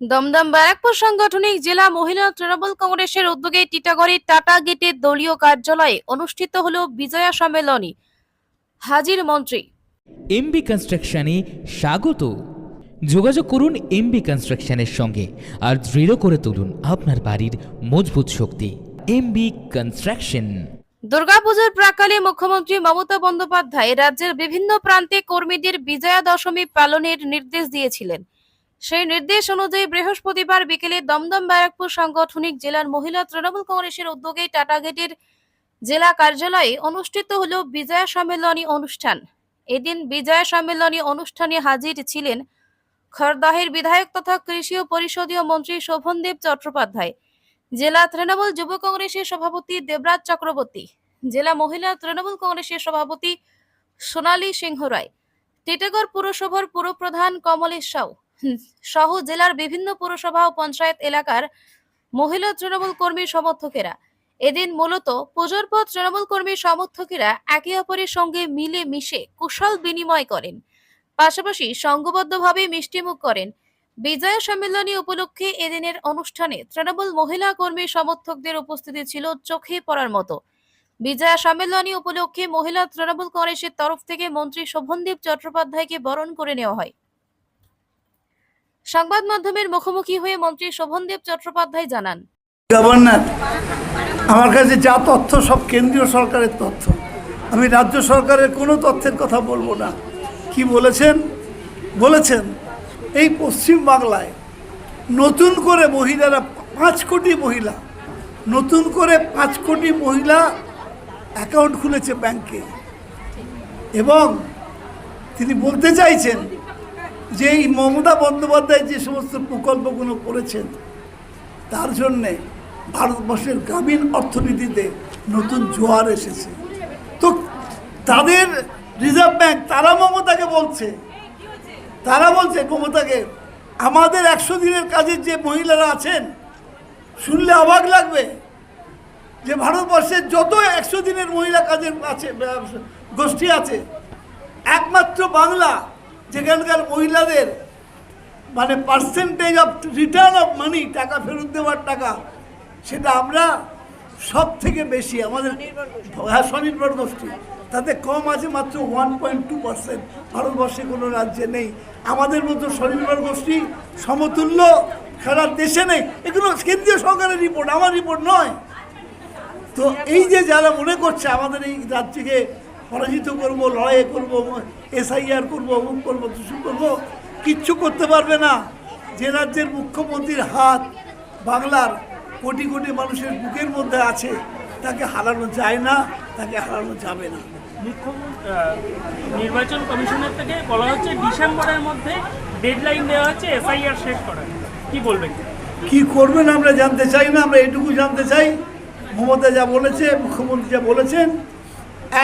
দমদম ব্যারাকপুর সাংগঠনিক জেলা মহিলা তৃণমূল কংগ্রেসের উদ্যোগে টিটাগড়ের টাটা গেটের দলীয় কার্যালয়ে অনুষ্ঠিত হল বিজয়া সম্মেলনী। হাজির মন্ত্রী। এমবি কনস্ট্রাকশনে স্বাগত। যোগাযোগ করুন এমবি কনস্ট্রাকশনের সঙ্গে আর দৃঢ় করে তুলুন আপনার বাড়ির মজবুত শক্তি। MB construction. দুর্গাপুজোর প্রাকালে মুখ্যমন্ত্রী মমতা বন্দ্যোপাধ্যায় রাজ্যের বিভিন্ন প্রান্তে কর্মীদের বিজয়া দশমী পালনের নির্দেশ দিয়েছিলেন। সেই নির্দেশ অনুযায়ী বৃহস্পতিবার বিকেলে দমদম ব্যারাকপুর সাংগঠনিক জেলার মহিলা তৃণমূল কংগ্রেসের উদ্যোগে টাটা গেটের জেলা কার্যালয়ে অনুষ্ঠিত হল বিজয়া সম্মেলনী অনুষ্ঠান। এদিন বিজয়া সম্মেলনী অনুষ্ঠানে হাজির ছিলেন খড়দাহের বিধায়ক তথা কৃষি ও পরিষদীয় মন্ত্রী শোভনদেব চট্টোপাধ্যায়, জেলা তৃণমূল যুব কংগ্রেসের সভাপতি দেবরাজ চক্রবর্তী, জেলা মহিলা তৃণমূল কংগ্রেসের সভাপতি সোনালী সিংহ রায় টিটাগড় পুরসভার পুরপ্রধান কমলেশ সাউ সহ জেলার বিভিন্ন পুরসভা ও পঞ্চায়েত এলাকার মহিলা তৃণমূল কর্মী সমর্থকেরা। এদিন মূলত পুজোর পর তৃণমূল কর্মী সমর্থকেরা একে অপরের সঙ্গে মিলে মিশে কুশল বিনিময় করেন। পাশাপাশি সংঘবদ্ধভাবে মিষ্টিমুখ করেন। বিজয়া সম্মেলনী উপলক্ষে এদিনের অনুষ্ঠানে তৃণমূল মহিলা কর্মী সমর্থকদের উপস্থিতি ছিল চোখে পড়ার মতো। বিজয়া সম্মেলনী উপলক্ষে মহিলা তৃণমূল কংগ্রেসের তরফ থেকে মন্ত্রী শোভনদেব চট্টোপাধ্যায়কে বরণ করে নেওয়া হয়। সংবাদ মাধ্যমের মুখোমুখি হয়ে মন্ত্রী শোভনদেব চট্টোপাধ্যায় জানান। গভর্নর আমার কাছে যা তথ্য সব কেন্দ্রীয় সরকারের তথ্য। আমি রাজ্য সরকারের কোনো তথ্যের কথা বলব না। কি বলেছেন? বলেছেন, এই পশ্চিম বাংলায় নতুন করে মহিলারা পাঁচ কোটি মহিলা, নতুন করে পাঁচ কোটি মহিলা অ্যাকাউন্ট খুলেছে ব্যাংকে। এবং তিনি বলতে চাইছেন যে এই মমতা বন্দ্যোপাধ্যায় যে সমস্ত প্রকল্পগুলো করেছেন, তার জন্যে ভারতবর্ষের গ্রামীণ অর্থনীতিতে নতুন জোয়ার এসেছে। তো তাদের রিজার্ভ ব্যাংক, তারা মমতাকে বলছে। তারা বলছে মমতাকে, আমাদের একশো দিনের কাজের যে মহিলারা আছেন, শুনলে অবাক লাগবে যে ভারতবর্ষের যত একশো দিনের মহিলা কাজের আছে, গোষ্ঠী আছে, একমাত্র বাংলা যেখানকার মহিলাদের মানে percentage of return of money টাকা ফেরত দেওয়ার টাকা, সেটা আমরা সব থেকে বেশি আমাদের হ্যাঁ স্বনির্ভর গোষ্ঠী। তাতে কম আছে মাত্র ওয়ান পয়েন্ট টু পার্সেন্ট ভারতবর্ষে কোনো রাজ্যে নেই। আমাদের মতো স্বনির্ভর গোষ্ঠী, সমতুল্য সারা দেশে নেই। এগুলো কেন্দ্রীয় সরকারের রিপোর্ট আমার রিপোর্ট নয়। তো এই যে যারা মনে করছে আমাদের এই রাজ্যকে পরাজিত করব লড়াই করব এসআইআর করব অমুক করব তুসু করব কিচ্ছু করতে পারবে না। যে রাজ্যের মুখ্যমন্ত্রীর হাত বাংলার কোটি কোটি মানুষের বুকের মধ্যে আছে তাকে হারানো যায় না তাকে হারানো যাবে না। নির্বাচন কমিশনের থেকে বলা হচ্ছে ডিসেম্বরের মধ্যে ডেডলাইন দেওয়া হচ্ছে এসআইআর শেষ করার। কি বলবেন? কি করবেন আমরা জানতে চাই না আমরা এটুকু জানতে চাই। মমতা যা বলেছে মুখ্যমন্ত্রী যা বলেছেন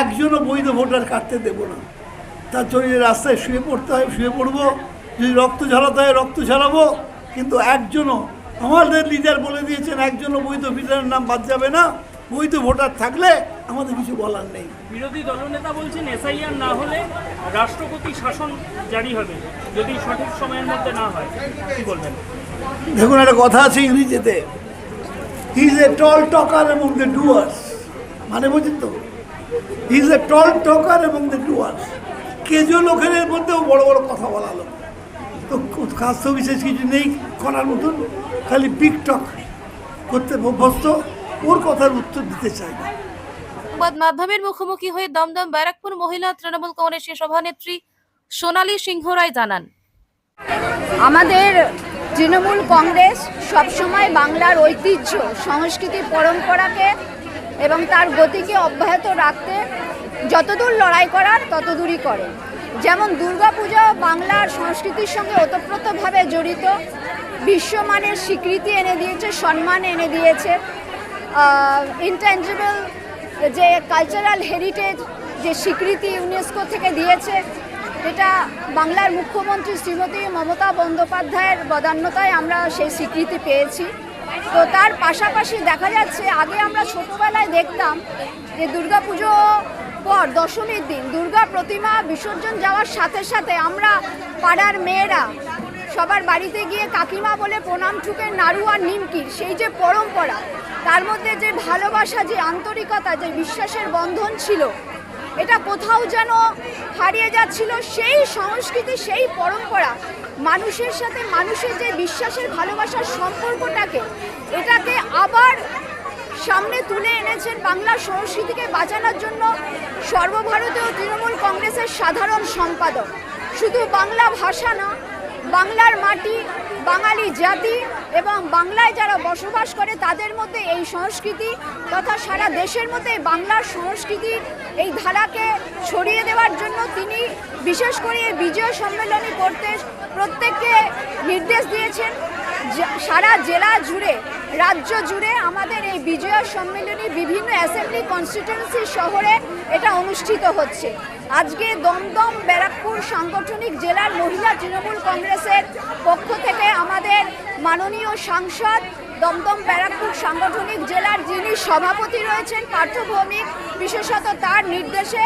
একজনও বৈধ ভোটার কাটতে দেব না। তার জন্য রাস্তায় শুয়ে পড়তে হয় শুয়ে পড়ব যদি রক্ত ঝরাতে হয় রক্ত ঝরাবো কিন্তু একজনও আমাদের লিডার বলে দিয়েছেন একজনও বৈধ ভোটারের নাম বাদ যাবে না। বৈধ ভোটার থাকলে আমাদের কিছু বলার নেই। বিরোধী দলনেতা বলছেন এসআইআর না হলে রাষ্ট্রপতি শাসন জারি হবে যদি সঠিক সময়ের মধ্যে না হয়। কি বলবেন? দেখুন একটা কথা আছে ইংরেজিতে। He is a tall talker এবং দ্য ডুয়ার্স মানে বুঝছেন তো? ইজ এ টল টকার এবং দ্য ডুয়ার্স কেজো লোকের মধ্যেও বড় বড় কথা বলা লোক। তো কাজ তো বিশেষ কিছু নেই করার মতন খালি পিক টক করতে অভ্যস্ত। ওর কথার উত্তর দিতে চাই না। সংবাদ মাধ্যমের মুখোমুখি হয়ে দমদম ব্যারাকপুর মহিলা তৃণমূল কংগ্রেসের সভানেত্রী সোনালী সিংহ রায় জানান। আমাদের তৃণমূল কংগ্রেস সবসময় বাংলার ঐতিহ্য সংস্কৃতি পরম্পরাকে এবং তার গতিকে অব্যাহত রাখতে যতদূর লড়াই করার ততদূরই করে। যেমন দুর্গাপূজা বাংলার সংস্কৃতির সঙ্গে ওতপ্রোতভাবে জড়িত, বিশ্বমানের স্বীকৃতি এনে দিয়েছে, সম্মান এনে দিয়েছে ইনটেঞ্জিবল যে কালচারাল হেরিটেজ যে স্বীকৃতি ইউনেস্কো থেকে দিয়েছে, এটা বাংলার মুখ্যমন্ত্রী শ্রীমতী মমতা বন্দ্যোপাধ্যায়ের বদান্যতায় আমরা সেই স্বীকৃতি পেয়েছি। তো তার পাশাপাশি দেখা যাচ্ছে, আগে আমরা ছোটোবেলায় দেখতাম যে দুর্গাপুজো পর দশমীর দিন দুর্গা প্রতিমা বিসর্জন যাওয়ার সাথে সাথে আমরা পাড়ার মেয়েরা সবার বাড়িতে গিয়ে কাকিমা বলে প্রণাম ঠুকে নাড়ু আর নিমকির সেই যে পরম্পরা, তার মধ্যে যে ভালোবাসা, যে আন্তরিকতা, যে বিশ্বাসের বন্ধন ছিল, এটা কোথাও যেন হারিয়ে যাচ্ছিল, সেই সংস্কৃতি, সেই পরম্পরা মানুষের সাথে মানুষের যে বিশ্বাসের ভালোবাসার সম্পর্কটাকে, এটাকে আবার সামনে তুলে এনেছেন বাংলা সংস্কৃতিকে বাঁচানোর জন্য সর্বভারতীয় তৃণমূল কংগ্রেসের সাধারণ সম্পাদক। শুধু বাংলা ভাষা না, বাংলার মাটি, বাঙালি জাতি এবং বাংলায় যারা বসবাস করে তাদের মধ্যে এই সংস্কৃতি তথা সারা দেশের মধ্যে বাংলার সংস্কৃতির এই ধারাকে ছড়িয়ে দেওয়ার জন্য তিনি বিশেষ করে এই বিজয় সম্মেলনী করতে প্রত্যেককে নির্দেশ দিয়েছেন। সারা জেলা জুড়ে রাজ্য জুড়ে আমাদের এই বিজয়া সম্মেলনী বিভিন্ন অ্যাসেম্বলি কনস্টিটিউন্সি শহরে এটা অনুষ্ঠিত হচ্ছে। আজকে দমদম ব্যারাকপুর সাংগঠনিক জেলার মহিলা তৃণমূল কংগ্রেসের পক্ষ থেকে আমাদের মাননীয় সাংসদ দমদম ব্যারাকপুর সাংগঠনিক জেলার যিনি সভাপতি রয়েছেন পার্থ ভৌমিক বিশেষত তার নির্দেশে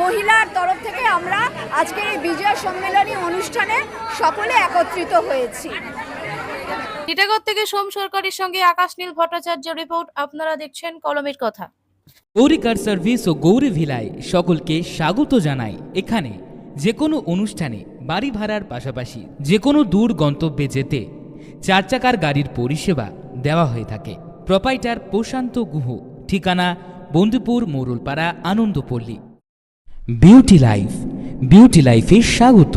মহিলার তরফ থেকে আমরা আজকের এই বিজয় সম্মেলনী অনুষ্ঠানে সকলে একত্রিত হয়েছি। টিটাগড় থেকে সোম সরকারের সঙ্গে আকাশ নীল ভট্টাচার্য রিপোর্ট আপনারা দেখছেন কলমের কথা। গৌরী কার সার্ভিস ও গৌরী ভিলায় সকলকে স্বাগত জানাই। এখানে যে কোনো অনুষ্ঠানে বাড়ি ভাড়ার পাশাপাশি যে কোনো দূর গন্তব্যে যেতে চার চাকার গাড়ির পরিষেবা দেওয়া হয়ে থাকে। প্রপাইটার প্রশান্ত গুহ, ঠিকানা Bandhupur Moralpara, Anandapalli. Beauty life beauty লাইফে স্বাগত।